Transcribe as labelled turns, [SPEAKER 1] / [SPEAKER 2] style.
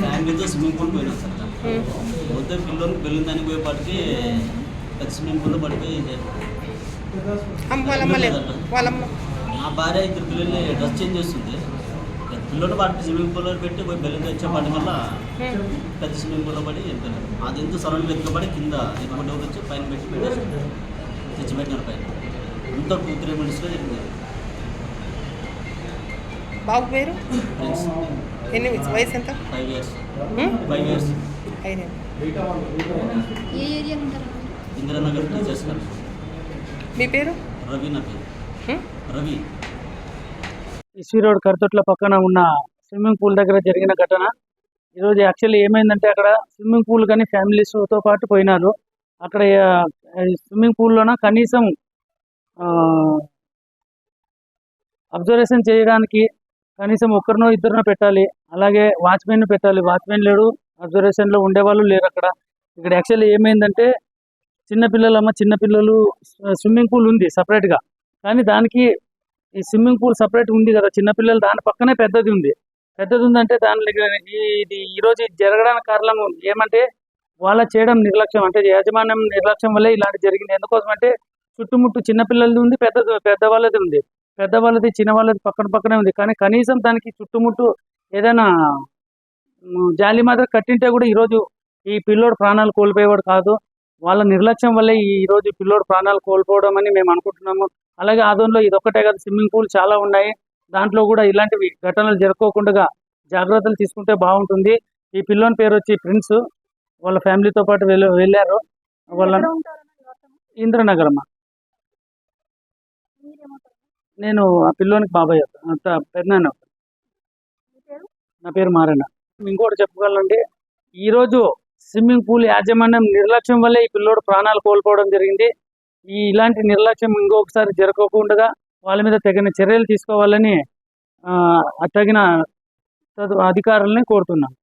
[SPEAKER 1] ఫ్యామిలీతో swimming pool పోయినా sir పోతే పిల్లలు వెళ్ళిందని పోయేపాటికి పెద్ద స్విమ్మింగ్ పూల్లో పడిపోయి నా భార్య ఇద్దరు పిల్లల్ని డ్రెస్ చేంజ్ చేస్తుంది. పిల్లలు వాటి స్విమ్మింగ్ పూల్లో పెట్టి పోయి బెల్లం వచ్చేపాటి వల్ల. పెద్ద స్విమ్మింగ్ పూల్లో పడి వెళ్ళిపోయినారు అది ఎంత సరౌండ్ వెతుకబడి కింద ఎదుగుంటే వచ్చి పైన పెట్టి పెట్టేసి తెచ్చి పెట్టినారు పైన. ఇంత టూ త్రీ మినిట్స్లో జరిగింది
[SPEAKER 2] బాబు పేరు? ఎన్ని వయసు ఎంత?
[SPEAKER 1] Five years? ఫైవ్ ఇయర్స్
[SPEAKER 2] ఐదు
[SPEAKER 3] ఏ ఏరియా ఉంటారు?
[SPEAKER 1] ఇందిరానగర్ టీచర్స్ గారు
[SPEAKER 2] మీ పేరు?
[SPEAKER 1] రవి నా పేరు.
[SPEAKER 2] ఉమ్?
[SPEAKER 1] రవి.
[SPEAKER 4] ఇస్వి రోడ్ కరుతొట్ల పక్కన ఉన్న స్విమ్మింగ్ పూల్ దగ్గర జరిగిన ఘటన. ఈరోజు యాక్చువల్లీ ఏమైందంటే అక్కడ స్విమ్మింగ్ పూల్ కానీ ఫ్యామిలీస్తో పాటు పోయినారు. అక్కడ స్విమ్మింగ్ పూల్లోన కనీసం అబ్జర్వేషన్ చేయడానికి కనీసం ఒక్కరినో ఇద్దరినో పెట్టాలి. అలాగే వాచ్మెన్ పెట్టాలి. వాచ్మెన్ లేడు. అబ్జర్వేషన్లో ఉండేవాళ్ళు లేరు అక్కడ. ఇక్కడ యాక్చువల్లీ ఏమైందంటే చిన్నపిల్లలమ్మ చిన్నపిల్లలు స్విమ్మింగ్ పూల్ ఉంది సపరేట్గా. కానీ దానికి ఈ స్విమ్మింగ్ పూల్ సపరేట్ ఉంది కదా. చిన్నపిల్లలు దాని పక్కనే పెద్దది ఉంది. పెద్దది ఉందంటే దాని దగ్గర ఇది ఈరోజు జరగడానికి కారణం ఏమంటే వాళ్ళ చేయడం నిర్లక్ష్యం. అంటే యాజమాన్యం నిర్లక్ష్యం వల్లే ఇలాంటి జరిగింది. ఎందుకోసం అంటే చుట్టుముట్టు చిన్నపిల్లలది ఉంది పెద్ద పెద్దవాళ్ళది ఉంది. పెద్దవాళ్ళది చిన్న వాళ్ళది పక్కన పక్కనే ఉంది. కానీ కనీసం దానికి చుట్టుముట్టు ఏదైనా జాలి మాత్రం కట్టింటే కూడా ఈరోజు ఈ పిల్లోడు ప్రాణాలు కోల్పోయేవాడు కాదు. వాళ్ళ నిర్లక్ష్యం వల్లే ఈ రోజు పిల్లోడు ప్రాణాలు కోల్పోవడం అని మేము అనుకుంటున్నాము. అలాగే ఆదంలో ఇదొక్కటే కాదు స్విమ్మింగ్ పూల్ చాలా ఉన్నాయి. దాంట్లో కూడా ఇలాంటివి ఘటనలు జరుపుకోకుండా జాగ్రత్తలు తీసుకుంటే బాగుంటుంది. ఈ పిల్లోని పేరు వచ్చి ప్రిన్స్. వాళ్ళ ఫ్యామిలీతో పాటు వెళ్ళ వెళ్ళారు. వాళ్ళ ఇంద్రనగరమ్మ నేను ఆ పిల్లోనికి బాబాయ్ పెద్దనాన్న. నా పేరు మారన్న. ఇంకోటి చెప్పుకోవాలంటే ఈరోజు స్విమ్మింగ్ పూల్ యాజమాన్యం నిర్లక్ష్యం వల్లే ఈ పిల్లోడు ప్రాణాలు కోల్పోవడం జరిగింది. ఈ ఇలాంటి నిర్లక్ష్యం ఇంకొకసారి జరగకుండా వాళ్ళ మీద తగిన చర్యలు తీసుకోవాలని తగిన అధికారులని కోరుతున్నాను.